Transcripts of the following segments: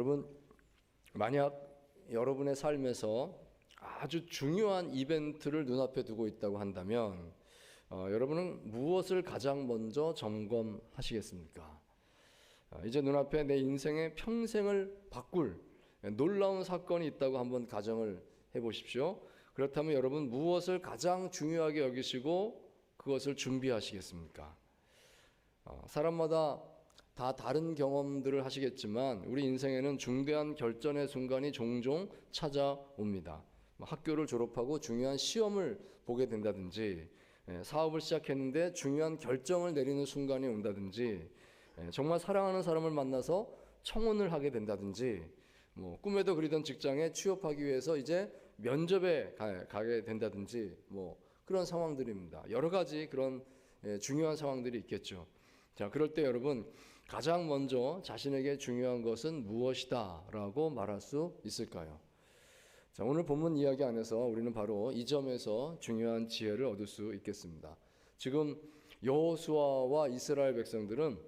여러분 만약 여러분의 삶에서 아주 중요한 이벤트를 눈앞에 두고 있다고 한다면 어, 여러분은 무엇을 가장 먼저 점검하시겠습니까? 어, 이제 눈앞에 내 인생의 평생을 바꿀 놀라운 사건이 있다고 한번 가정을 해보십시오. 그렇다면 여러분 무엇을 가장 중요하게 여기시고 그것을 준비하시겠습니까? 어, 사람마다 다 다른 경험들을 하시겠지만 우리 인생에는 중대한 결전의 순간이 종종 찾아옵니다. 뭐 학교를 졸업하고 중요한 시험을 보게 된다든지 예, 사업을 시작했는데 중요한 결정을 내리는 순간이 온다든지 예, 정말 사랑하는 사람을 만나서 청혼을 하게 된다든지 뭐 꿈에도 그리던 직장에 취업하기 위해서 이제 면접에 가, 게 된다든지 뭐 그런 상황들입니다. 여러 가지 그런 예, 중요한 상황들이 있겠죠. 자, 그럴 때 여러분 가장 먼저 자신에게 중요한 것은 무엇이다 라고 말할 수 있을까요? 자, 오늘 본문 이야기 안에서 우리는 바로 이 점에서 중요한 지혜를 얻을 수 있겠습니다. 지금 여호수아와 이스라엘 백성들은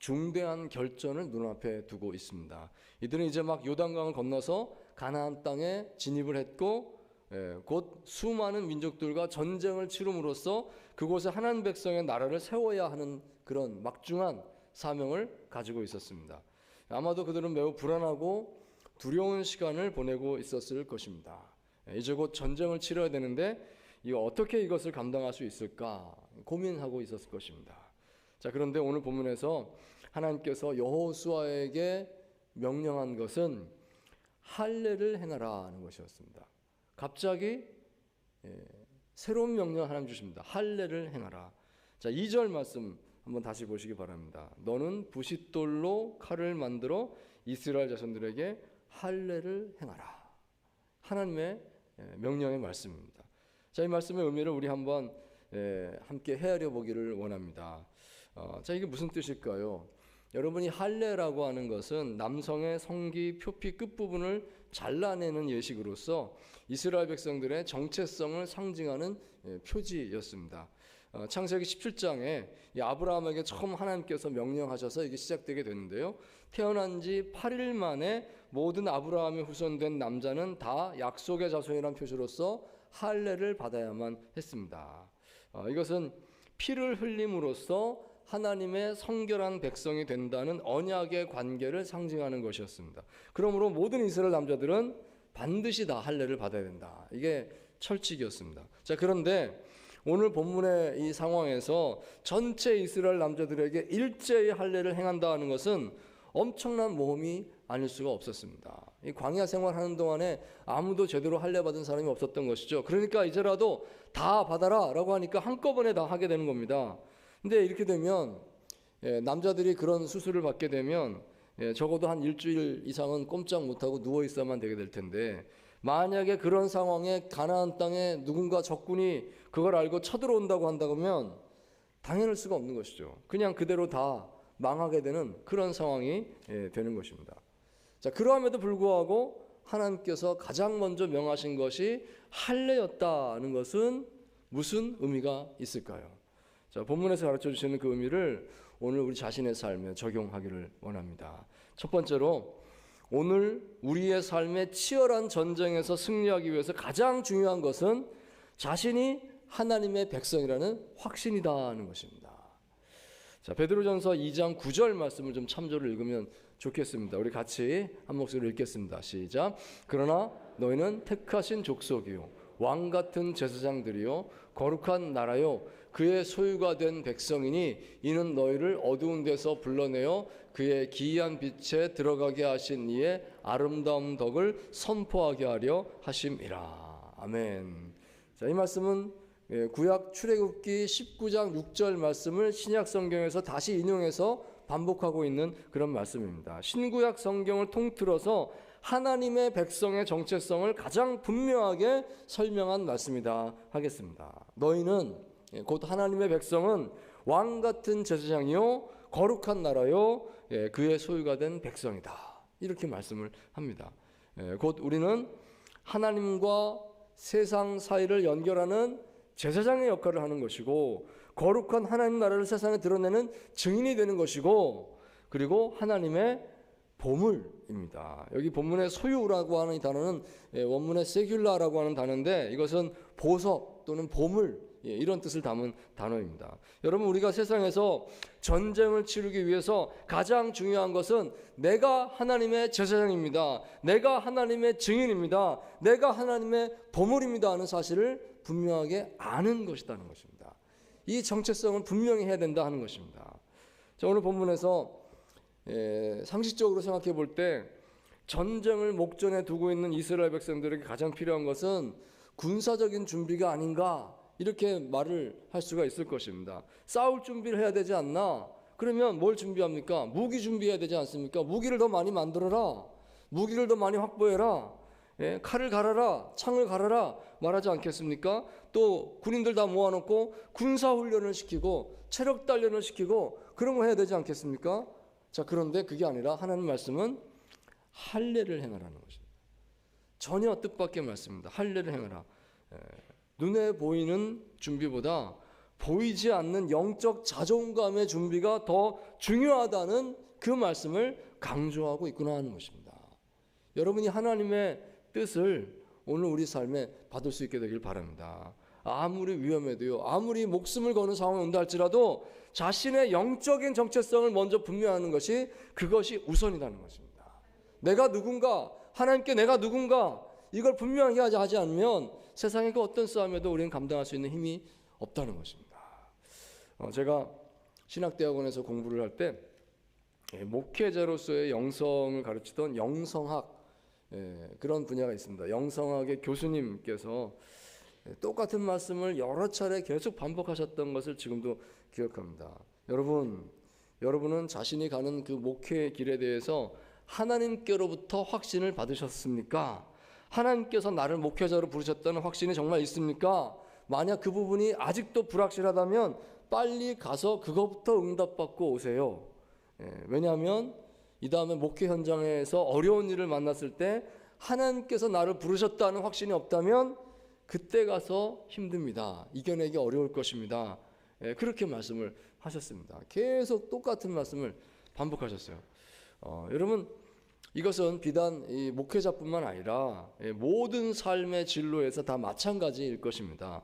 중대한 결전을 눈앞에 두고 있습니다. 이들은 이제 막 요단강을 건너서 가나안 땅에 진입을 했고 예, 곧 수많은 민족들과 전쟁을 치rum으로써 그곳에 하나님 백성의 나라를 세워야 하는 그런 막중한 사명을 가지고 있었습니다. 아마도 그들은 매우 불안하고 두려운 시간을 보내고 있었을 것입니다. 이제 곧 전쟁을 치러야 되는데 이거 어떻게 이것을 감당할 수 있을까 고민하고 있었을 것입니다. 자 그런데 오늘 본문에서 하나님께서 여호수아에게 명령한 것은 할례를 행하라는 것이었습니다. 갑자기 예, 새로운 명령 하나님 주십니다. 할례를 행하라. 자 2절 말씀 한번 다시 보시기 바랍니다. 너는 부싯돌로 칼을 만들어 이스라엘 자손들에게 할례를 행하라. 하나님의 예, 명령의 말씀입니다. 자, 이 말씀의 의미를 우리 한번 예, 함께 헤아려 보기를 원합니다. 어, 자, 이게 무슨 뜻일까요? 여러분이 할례라고 하는 것은 남성의 성기 표피 끝부분을 잘라내는 예식으로서 이스라엘 백성들의 정체성을 상징하는 예, 표지였습니다. 어, 창세기 17장에 아브라함에게 처음 하나님께서 명령하셔서 이게 시작되게 되는데요. 태어난 지 8일 만에 모든 아브라함의 후손된 남자는 다 약속의 자손이란 표시로서 할례를 받아야만 했습니다. 어, 이것은 피를 흘림으로써 하나님의 성결한 백성이 된다는 언약의 관계를 상징하는 것이었습니다. 그러므로 모든 이스라엘 남자들은 반드시 다 할례를 받아야 된다. 이게 철칙이었습니다. 자, 그런데 오늘 본문의 이 상황에서 전체 이스라엘 남자들에게 일제히 할례를 행한다는 것은 엄청난 모험이 아닐 수가 없었습니다. 이 광야 생활하는 동안에 아무도 제대로 할례 받은 사람이 없었던 것이죠. 그러니까 이제라도 다 받아라라고 하니까 한꺼번에 다 하게 되는 겁니다. 근데 이렇게 되면 예, 남자들이 그런 수술을 받게 되면 예, 적어도 한 일주일 이상은 꼼짝 못하고 누워 있어야만 되게 될 텐데 만약에 그런 상황에 가나안 땅에 누군가 적군이 그걸 알고 쳐들어온다고 한다면 당연할 수가 없는 것이죠. 그냥 그대로 다 망하게 되는 그런 상황이 예, 되는 것입니다. 자, 그러함에도 불구하고 하나님께서 가장 먼저 명하신 것이 할례였다는 것은 무슨 의미가 있을까요? 자, 본문에서 가르쳐 주시는 그 의미를 오늘 우리 자신의 삶에 적용하기를 원합니다. 첫 번째로 오늘 우리의 삶의 치열한 전쟁에서 승리하기 위해서 가장 중요한 것은 자신이 하나님의 백성이라는 확신이다는 것입니다. 자, 베드로전서 2장 9절 말씀을 좀 참조를 읽으면 좋겠습니다. 우리 같이 한 목소리로 읽겠습니다. 시작. 그러나 너희는 택하신 족속이요 왕 같은 제사장들이요 거룩한 나라요 그의 소유가 된 백성이니 이는 너희를 어두운 데서 불러내어 그의 기이한 빛에 들어가게 하신 이의 아름다운 덕을 선포하게 하려 하심이라. 아멘. 자, 이 말씀은 예, 구약 출애굽기 19장 6절 말씀을 신약 성경에서 다시 인용해서 반복하고 있는 그런 말씀입니다. 신구약 성경을 통틀어서 하나님의 백성의 정체성을 가장 분명하게 설명한 말씀이다 하겠습니다. 너희는 예, 곧 하나님의 백성은 왕 같은 제사장이요 거룩한 나라요 예, 그의 소유가 된 백성이다 이렇게 말씀을 합니다. 예, 곧 우리는 하나님과 세상 사이를 연결하는 제사장의 역할을 하는 것이고 거룩한 하나님 나라를 세상에 드러내는 증인이 되는 것이고 그리고 하나님의 보물입니다. 여기 본문의 소유라고 하는 이 단어는 예, 원문의 세귤라라고 하는 단어인데 이것은 보석 또는 보물 예, 이런 뜻을 담은 단어입니다. 여러분 우리가 세상에서 전쟁을 치르기 위해서 가장 중요한 것은 내가 하나님의 제사장입니다. 내가 하나님의 증인입니다. 내가 하나님의 보물입니다 하는 사실을 분명하게 아는 것이라는 것입니다. 이 정체성을 분명히 해야 된다 하는 것입니다. 자, 오늘 본문에서 예, 상식적으로 생각해 볼 때 전쟁을 목전에 두고 있는 이스라엘 백성들에게 가장 필요한 것은 군사적인 준비가 아닌가 이렇게 말을 할 수가 있을 것입니다. 싸울 준비를 해야 되지 않나? 그러면 뭘 준비합니까? 무기 준비해야 되지 않습니까? 무기를 더 많이 만들어라. 무기를 더 많이 확보해라. 예, 칼을 갈아라. 창을 갈아라. 말하지 않겠습니까? 또 군인들 다 모아놓고 군사 훈련을 시키고 체력 단련을 시키고 그런 거 해야 되지 않겠습니까? 자, 그런데 그게 아니라 하나님 말씀은 할례를 행하라는 것입니다. 전혀 뜻밖의 말씀입니다. 할례를 행하라. 예, 눈에 보이는 준비보다 보이지 않는 영적 자존감의 준비가 더 중요하다는 그 말씀을 강조하고 있구나 하는 것입니다. 여러분이 하나님의 뜻을 오늘 우리 삶에 받을 수 있게 되길 바랍니다. 아무리 위험해도요, 아무리 목숨을 거는 상황이 온다 할지라도 자신의 영적인 정체성을 먼저 분명하는 것이 그것이 우선이라는 것입니다. 내가 누군가, 하나님께 내가 누군가, 이걸 분명히 하지 않으면 세상의 그 어떤 싸움에도 우리는 감당할 수 있는 힘이 없다는 것입니다. 어, 제가 신학대학원에서 공부를 할때 예, 목회자로서의 영성을 가르치던 영성학 예, 그런 분야가 있습니다. 영성학의 교수님께서 예, 똑같은 말씀을 여러 차례 계속 반복하셨던 것을 지금도 기억합니다. 여러분, 여러분은 자신이 가는 그 목회의 길에 대해서 하나님께로부터 확신을 받으셨습니까? 하나님께서 나를 목회자로 부르셨다는 확신이 정말 있습니까? 만약 그 부분이 아직도 불확실하다면 빨리 가서 그것부터 응답받고 오세요. 예, 왜냐하면 이 다음에 목회 현장에서 어려운 일을 만났을 때 하나님께서 나를 부르셨다는 확신이 없다면 그때 가서 힘듭니다. 이겨내기 어려울 것입니다. 예, 그렇게 말씀을 하셨습니다. 계속 똑같은 말씀을 반복하셨어요. 어, 여러분 이것은 비단 이 목회자뿐만 아니라 예, 모든 삶의 진로에서 다 마찬가지일 것입니다.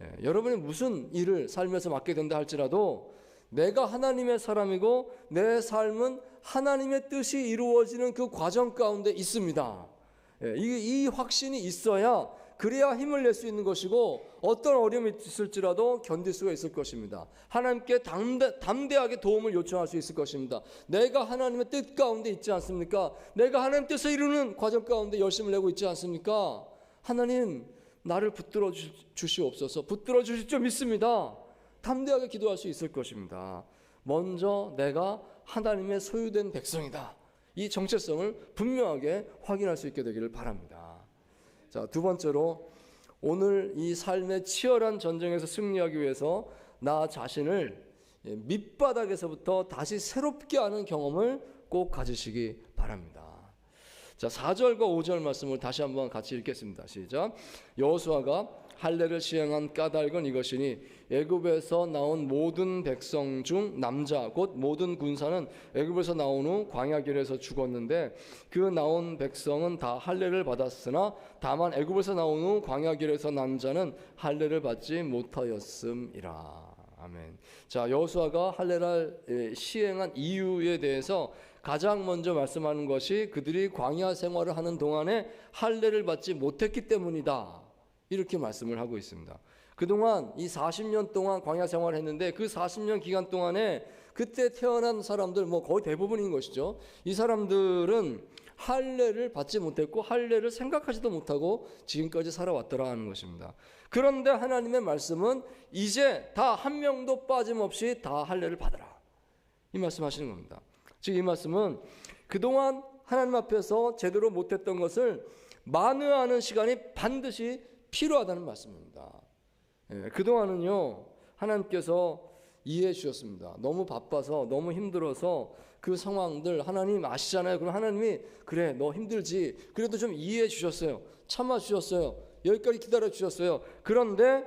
예, 여러분이 무슨 일을 삶에서 맡게 된다 할지라도 내가 하나님의 사람이고 내 삶은 하나님의 뜻이 이루어지는 그 과정 가운데 있습니다. 예, 이, 이 확신이 있어야 그래야 힘을 낼 수 있는 것이고 어떤 어려움이 있을지라도 견딜 수가 있을 것입니다. 하나님께 담대, 담대 하게 도움을 요청할 수 있을 것입니다. 내가 하나님의 뜻 가운데 있지 않습니까? 내가 하나님 뜻을 이루는 과정 가운데 열심을 내고 있지 않습니까? 하나님 나를 붙들어 주시옵소서. 붙들어 주실 줄 믿습니다. 담대하게 기도할 수 있을 것입니다. 먼저 내가 하나님의 소유된 백성이다. 이 정체성을 분명하게 확인할 수 있게 되기를 바랍니다. 자, 두 번째로 오늘 이 삶의 치열한 전쟁에서 승리하기 위해서 나 자신을 예, 밑바닥에서부터 다시 새롭게 하는 경험을 꼭 가지시기 바랍니다. 자, 4절과 5절 말씀을 다시 한번 같이 읽겠습니다. 시작. 여호수아가 할례를 시행한 까닭은 이것이니 애굽에서 나온 모든 백성 중 남자 곧 모든 군사는 애굽에서 나온 후 광야 길에서 죽었는데 그 나온 백성은 다 할례를 받았으나 다만 애굽에서 나온 후 광야 길에서 난 자는 할례를 받지 못하였음이라. 아멘. 자, 여호수아가 할례를 예, 시행한 이유에 대해서 가장 먼저 말씀하는 것이 그들이 광야 생활을 하는 동안에 할례를 받지 못했기 때문이다. 이렇게 말씀을 하고 있습니다. 그동안 이 40년 동안 광야 생활을 했는데 그 40년 기간 동안에 그때 태어난 사람들 뭐 거의 대부분인 것이죠. 이 사람들은 할례를 받지 못했고 할례를 생각하지도 못하고 지금까지 살아왔더라 하는 것입니다. 그런데 하나님의 말씀은 이제 다 한 명도 빠짐없이 다 할례를 받아라. 이 말씀 하시는 겁니다. 즉 이 말씀은 그동안 하나님 앞에서 제대로 못했던 것을 만회하는 시간이 반드시 필요하다는 말씀입니다. 예, 그동안은요, 하나님께서 이해해 주셨습니다. 너무 바빠서, 너무 힘들어서 그 상황들 하나님 아시잖아요. 그럼 하나님이 그래, 너 힘들지. 그래도 좀 이해해 주셨어요. 참아 주셨어요. 여기까지 기다려 주셨어요. 그런데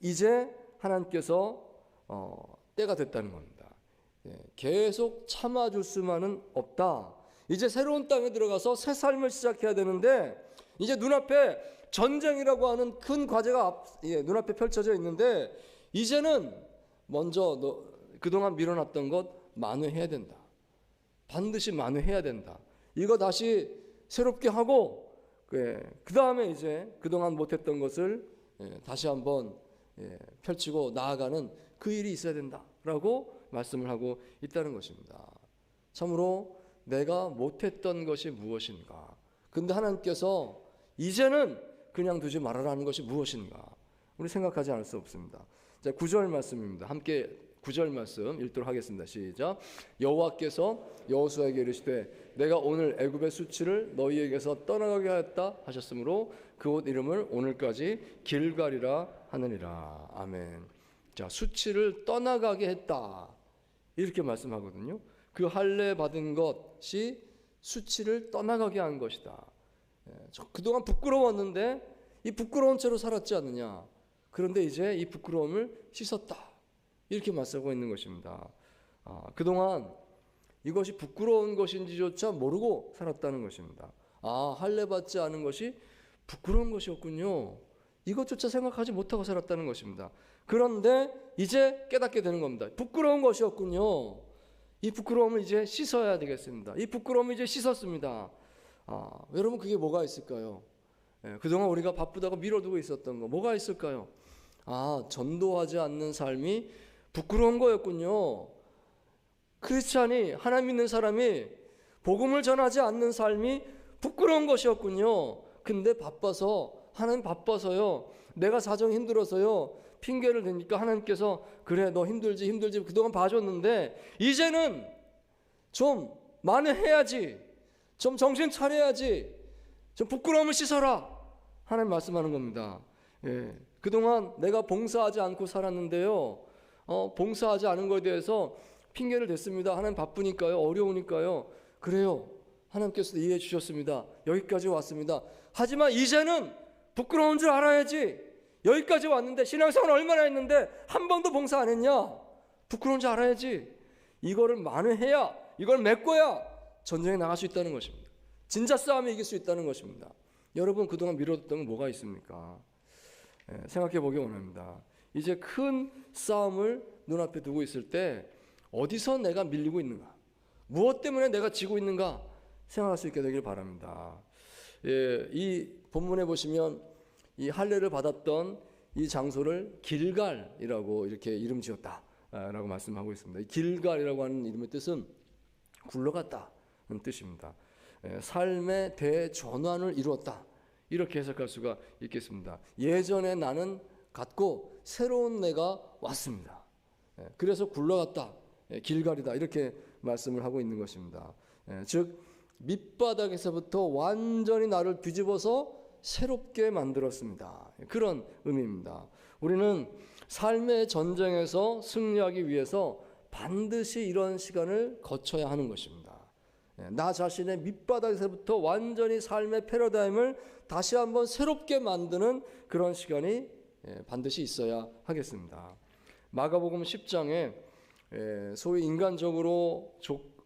이제 하나님께서 어, 때가 됐다는 겁니다. 예, 계속 참아 줄 수만은 없다. 이제 새로운 땅에 들어가서 새 삶을 시작해야 되는데 이제 눈앞에 전쟁이라고 하는 큰 과제가 앞, 예, 눈앞에 펼쳐져 있는데 이제는 먼저 너, 그동안 밀어놨던 것 만회해야 된다. 반드시 만회해야 된다. 이거 다시 새롭게 하고 그 다음에 이제 그동안 못했던 것을 예, 다시 한번 예, 펼치고 나아가는 그 일이 있어야 된다라고 말씀을 하고 있다는 것입니다. 참으로 내가 못했던 것이 무엇인가? 근데 하나님께서 이제는 그냥 두지 말아라는 것이 무엇인가? 우리 생각하지 않을 수 없습니다. 자, 9절 말씀입니다. 함께 9절 말씀 읽도록 하겠습니다. 시작. 여호와께서 여호수아에게 이르시되 내가 오늘 애굽의 수치를 너희에게서 떠나가게 하였다 하셨으므로 그 옷 이름을 오늘까지 길갈이라 하느니라. 아멘. 자, 수치를 떠나가게 했다. 이렇게 말씀하거든요. 그 할례 받은 것이 수치를 떠나가게 한 것이다. 예, 그동안 부끄러웠는데 이 부끄러운 채로 살았지 않느냐. 그런데 이제 이 부끄러움을 씻었다. 이렇게 말씀하고 있는 것입니다. 아, 그동안 이것이 부끄러운 것인지조차 모르고 살았다는 것입니다. 아, 할례 받지 않은 것이 부끄러운 것이었군요. 이것조차 생각하지 못하고 살았다는 것입니다. 그런데 이제 깨닫게 되는 겁니다. 부끄러운 것이었군요. 이 부끄러움을 이제 씻어야 되겠습니다. 이 부끄러움을 이제 씻었습니다. 아, 여러분 그게 뭐가 있을까요? 예, 그동안 우리가 바쁘다고 미뤄두고 있었던 거 뭐가 있을까요? 아, 전도하지 않는 삶이 부끄러운 거였군요. 크리스찬이 하나님 믿는 사람이 복음을 전하지 않는 삶이 부끄러운 것이었군요. 근데 바빠서 하나님 바빠서요. 내가 사정 힘들어서요. 핑계를 대니까 하나님께서 그래 너 힘들지 힘들지 그동안 봐줬는데 이제는 좀 만회해야지 좀 정신 차려야지 좀 부끄러움을 씻어라 하나님 말씀하는 겁니다. 예. 그동안 내가 봉사하지 않고 살았는데요. 어, 봉사하지 않은 것에 대해서 핑계를 댔습니다. 하나님 바쁘니까요. 어려우니까요. 그래요. 하나님께서 이해해 주셨습니다. 여기까지 왔습니다. 하지만 이제는 부끄러운 줄 알아야지. 여기까지 왔는데 신앙생활 얼마나 했는데 한 번도 봉사 안 했냐? 부끄러운 줄 알아야지. 이거를 만회해야 이걸 메꿔야 전쟁에 나갈 수 있다는 것입니다. 진짜 싸움에 이길 수 있다는 것입니다. 여러분 그동안 미뤄뒀던 건 뭐가 있습니까? 예, 생각해 보기 원합니다. 이제 큰 싸움을 눈앞에 두고 있을 때 어디서 내가 밀리고 있는가? 무엇 때문에 내가 지고 있는가? 생각할 수 있게 되길 바랍니다. 예, 이 본문에 보시면 이 할례를 받았던 이 장소를 길갈이라고 이렇게 이름 지었다라고 말씀하고 있습니다. 길갈이라고 하는 이름의 뜻은 굴러갔다는 뜻입니다. 예, 삶의 대전환을 이루었다. 이렇게 해석할 수가 있겠습니다. 예전에 나는 갔고 새로운 내가 왔습니다. 예, 그래서 굴러갔다. 예, 길갈이다. 이렇게 말씀을 하고 있는 것입니다. 즉 밑바닥에서부터 완전히 나를 뒤집어서 새롭게 만들었습니다. 그런 의미입니다. 우리는 삶의 전쟁에서 승리하기 위해서 반드시 이런 시간을 거쳐야 하는 것입니다. 예, 나 자신의 밑바닥에서부터 완전히 삶의 패러다임을 다시 한번 새롭게 만드는 그런 시간이 예, 반드시 있어야 하겠습니다. 마가복음 10장에 예, 소위 인간적으로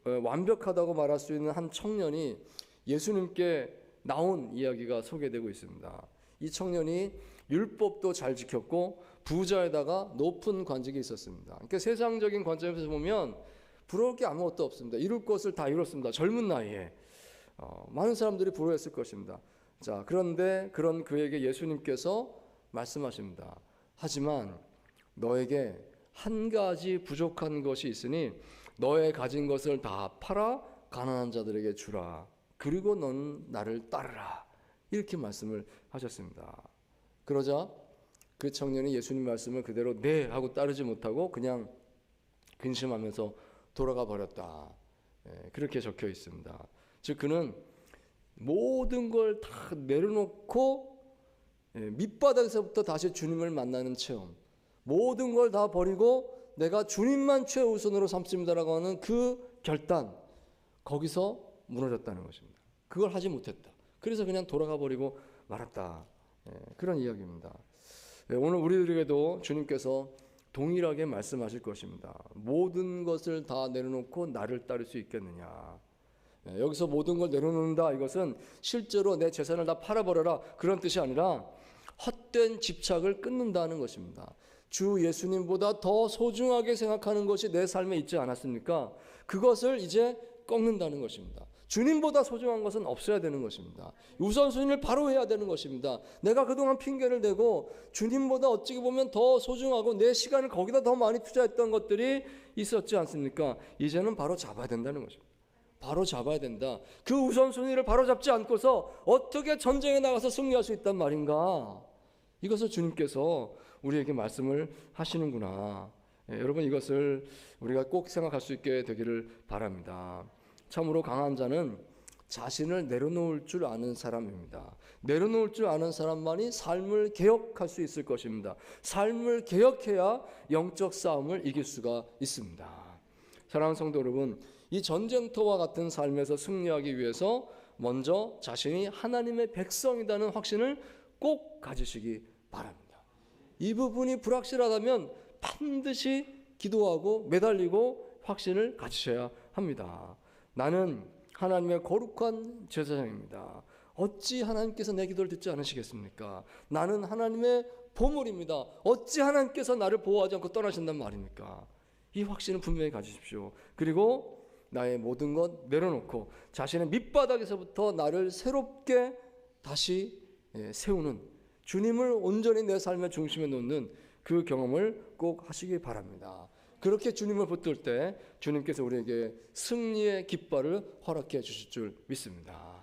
어, 완벽하다고 말할 수 있는 한 청년이 예수님께 나온 이야기가 소개되고 있습니다. 이 청년이 율법도 잘 지켰고 부자에다가 높은 관직이 있었습니다. 그러니까 세상적인 관점에서 보면 부러울 게 아무것도 없습니다. 이룰 것을 다 이뤘습니다. 젊은 나이에 어, 많은 사람들이 부러워했을 것입니다. 자 그런데 그런 그에게 예수님께서 말씀하십니다. 하지만 너에게 한 가지 부족한 것이 있으니 너의 가진 것을 다 팔아 가난한 자들에게 주라. 그리고 넌 나를 따르라. 이렇게 말씀을 하셨습니다. 그러자 그 청년이 예수님 말씀을 그대로 네 하고 따르지 못하고 그냥 근심하면서 돌아가 버렸다. 예, 그렇게 적혀 있습니다. 즉 그는 모든 걸 다 내려놓고 예, 밑바닥에서부터 다시 주님을 만나는 체험. 모든 걸 다 버리고 내가 주님만 최우선으로 삼습니다라고 하는 그 결단. 거기서 무너졌다는 것입니다. 그걸 하지 못했다. 그래서 그냥 돌아가 버리고 말았다. 예, 그런 이야기입니다. 예, 오늘 우리들에게도 주님께서 동일하게 말씀하실 것입니다. 모든 것을 다 내려놓고 나를 따를 수 있겠느냐. 예, 여기서 모든 걸 내려놓는다 이것은 실제로 내 재산을 다 팔아버려라 그런 뜻이 아니라 헛된 집착을 끊는다는 것입니다. 주 예수님보다 더 소중하게 생각하는 것이 내 삶에 있지 않았습니까? 그것을 이제 꺾는다는 것입니다. 주님보다 소중한 것은 없어야 되는 것입니다. 우선순위를 바로 해야 되는 것입니다. 내가 그동안 핑계를 대고 주님보다 어찌 보면 더 소중하고 내 시간을 거기다 더 많이 투자했던 것들이 있었지 않습니까? 이제는 바로 잡아야 된다는 것입니다. 바로 잡아야 된다. 그 우선순위를 바로 잡지 않고서 어떻게 전쟁에 나가서 승리할 수 있단 말인가? 이것을 주님께서 우리에게 말씀을 하시는구나. 예, 여러분 이것을 우리가 꼭 생각할 수 있게 되기를 바랍니다. 참으로 강한 자는 자신을 내려놓을 줄 아는 사람입니다. 내려놓을 줄 아는 사람만이 삶을 개혁할 수 있을 것입니다. 삶을 개혁해야 영적 싸움을 이길 수가 있습니다. 사랑하는 성도 여러분, 이 전쟁터와 같은 삶에서 승리하기 위해서 먼저 자신이 하나님의 백성이라는 확신을 꼭 가지시기 바랍니다. 이 부분이 불확실하다면 반드시 기도하고 매달리고 확신을 가지셔야 합니다. 나는 하나님의 거룩한 제사장입니다. 어찌 하나님께서 내 기도를 듣지 않으시겠습니까? 나는 하나님의 보물입니다. 어찌 하나님께서 나를 보호하지 않고 떠나신단 말입니까? 이 확신을 분명히 가지십시오. 그리고 나의 모든 것 내려놓고 자신의 밑바닥에서부터 나를 새롭게 다시 예, 세우는 주님을 온전히 내 삶의 중심에 놓는 그 경험을 꼭 하시기 바랍니다. 그렇게 주님을 붙들 때 주님께서 우리에게 승리의 깃발을 허락해 주실 줄 믿습니다.